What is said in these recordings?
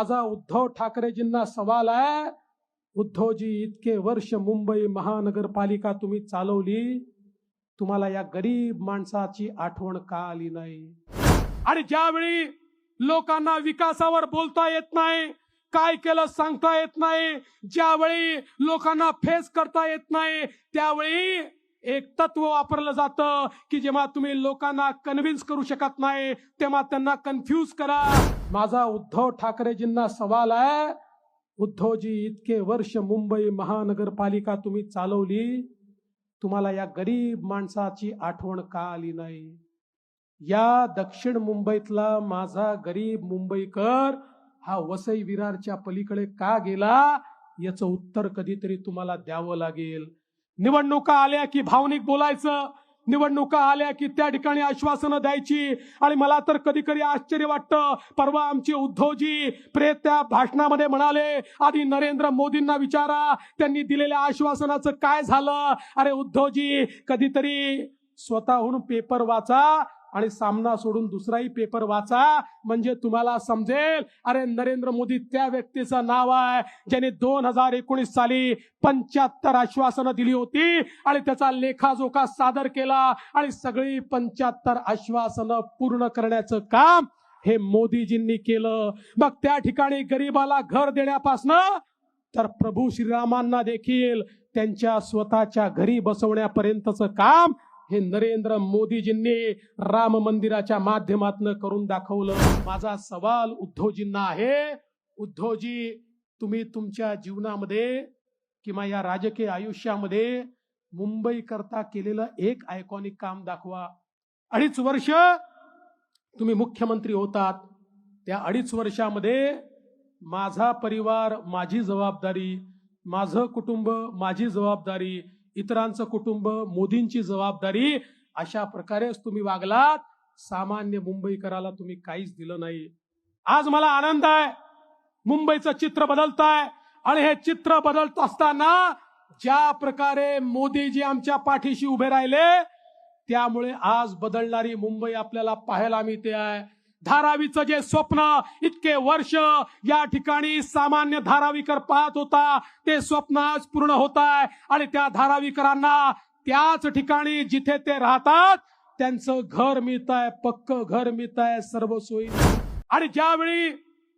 माझा उद्धव ठाकरेजींना सवाल आहे उद्धवजी इतके वर्ष मुंबई महानगरपालिका तुम्ही चालवली तुम्हाला या गरीब माणसाची आठवण का आली नाही? आणि ज्यावेळी लोकांना विकासावर बोलता येत नाही काय केलं सांगता येत नाही ज्यावेळी लोकांना फेस करता येत नाही त्यावेळी एक तत्व वापरलं जातं की जेव्हा तुम्ही लोकांना कन्व्हिन्स करू शकत नाही तेव्हा त्यांना कन्फ्यूज करा. माझा उद्धव ठाकरेजींना सवाल आहे उद्धवजी इतके वर्ष मुंबई महानगरपालिका तुम्ही चालवली तुम्हाला या गरीब माणसाची आठवण का आली नाही? या दक्षिण मुंबईतला माझा गरीब मुंबईकर हा वसई विरारच्या पलीकडे का गेला? याचं उत्तर कधीतरी तुम्हाला द्यावं लागेल. निवडणुका आल्या की भावनिक बोलायचं निवडणुका आल्या की त्या ठिकाणी आश्वासनं द्यायची. आणि मला तर कधी कधी आश्चर्य वाटतं परवा आमचे उद्धवजी प्रेत त्या भाषणामध्ये म्हणाले आधी नरेंद्र मोदींना विचारा त्यांनी दिलेल्या आश्वासनाचं काय झालं? अरे उद्धवजी कधीतरी स्वतःहून पेपर वाचा आणि सामना सोडून दुसराही पेपर वाचा. म्हणजे तुम्हाला समजेल. अरे नरेंद्र मोदी त्या व्यक्तीचं नाव आहे ज्याने दोन हजार एकोणीस साली पंच्याहत्तर आश्वासनं दिली होती आणि त्याचा लेखाजोखा सादर केला आणि सगळी पंच्याहत्तर आश्वासनं पूर्ण करण्याचं काम हे मोदीजींनी केलं. मग त्या ठिकाणी गरीबाला घर देण्यापासनं तर प्रभू श्रीरामांना देखील त्यांच्या स्वतःच्या घरी बसवण्यापर्यंतचं काम हे नरेंद्र मोदीजींनी राम मंदिराच्या माध्यमातून करून दाखवलं. माझा सवाल उद्धवजींना आहे उद्धवजी तुम्ही तुमच्या जीवनामध्ये किंवा या राजकीय आयुष्यामध्ये मुंबई करता केलेलं एक आयकॉनिक काम दाखवा. अडीच वर्ष तुम्ही मुख्यमंत्री होतात. त्या अडीच वर्षामध्ये माझा परिवार माझी जबाबदारी माझं कुटुंब माझी जबाबदारी इतरांचं कुटुंब मोदींची जबाबदारी अशा प्रकारेच तुम्ही वागलात. सामान्य मुंबईकराला तुम्ही काहीच दिलं नाही. आज मला आनंद आहे. मुंबईचं चित्र बदलत आहे आणि हे चित्र बदलत असताना ज्या प्रकारे मोदीजी आमच्या पाठीशी उभे राहिले त्यामुळे आज बदलणारी मुंबई आपल्याला पाहायला मिळते आहे. धारावीचं जे स्वप्न इतके वर्ष या ठिकाणी सामान्य धारावीकर पाहत होता ते स्वप्न आज पूर्ण होत आहे आणि त्या धारावीकरांना त्याच ठिकाणी जिथे ते राहतात त्यांचं घर मिळत आहे पक्क घर मिळत आहे सर्व सोयी. आणि ज्यावेळी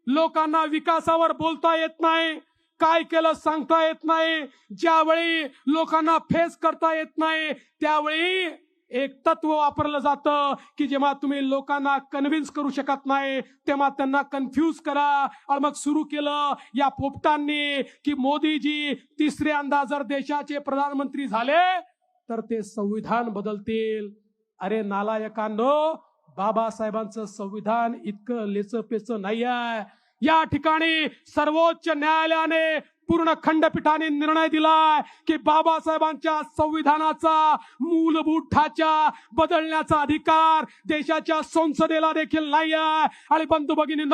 लोकांना विकासावर बोलता येत नाही काय केलं सांगता येत नाही ज्यावेळी लोकांना फेस करता येत नाही त्यावेळी एक तत्व वापरलं जातं की जेव्हा तुम्ही लोकांना कन्व्हिन्स करू शकत नाही तेव्हा त्यांना कन्फ्यूज करा. आणि मग सुरू केलं या पोपटांनी की मोदीजी तिसऱ्यांदा जर देशाचे प्रधानमंत्री झाले तर ते संविधान बदलतील. अरे नालायकांनो बाबासाहेबांचं संविधान इतकं लेचपेच नाही आहे या ठिकाणी सर्वोच्च न्यायालयाने पूर्ण खंडपीठाने निर्णय दिलाय की बाबासाहेबांच्या संविधानाचा मूलभूत ठाचा बदलण्याचा अधिकार देशाच्या संसदेला देखील नाही आहे आणि बंधू भगिनी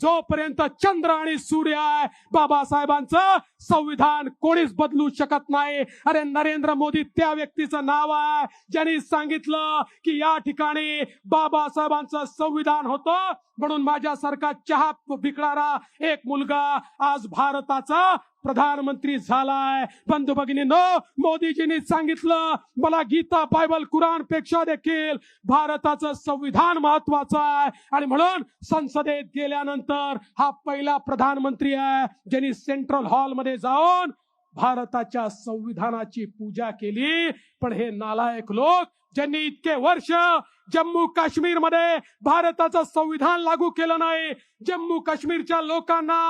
जोपर्यंत चंद्र आणि सूर्य आहे बाबासाहेबांचं संविधान कोणीच बदलू शकत नाही. अरे नरेंद्र मोदी त्या व्यक्तीचं नाव आहे. ज्यांनी सांगितलं की या ठिकाणी बाबासाहेबांचं संविधान होतं म्हणून माझ्यासारखा चहा विकणारा एक मुलगा आज भारताचा प्रधानमंत्री झालाय. बंधू भगिनीनो मोदीजींनी सांगितलं मला गीता बायबल कुराणपेक्षा देखील भारताचं संविधान महत्वाचं आहे. आणि म्हणून संसदेत गेल्यानंतर हा पहिला प्रधानमंत्री आहे ज्यांनी सेंट्रल हॉलमध्ये जाऊन भारताच्या संविधानाची पूजा केली. पण हे नालायक लोक ज्यांनी इतके वर्ष जम्मू काश्मीरमध्ये भारताचं संविधान लागू केलं नाही. जम्मू काश्मीरच्या लोकांना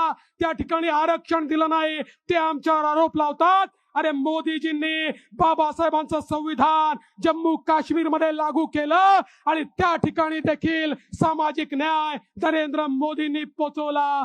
त्या ठिकाणी आरक्षण दिलं नाही. ते आमच्यावर आरोप लावतात. अरे मोदीजींनी बाबासाहेबांचं संविधान जम्मू काश्मीरमध्ये लागू केलं आणि त्या ठिकाणी देखील सामाजिक न्याय नरेंद्र मोदींनी पोचवला.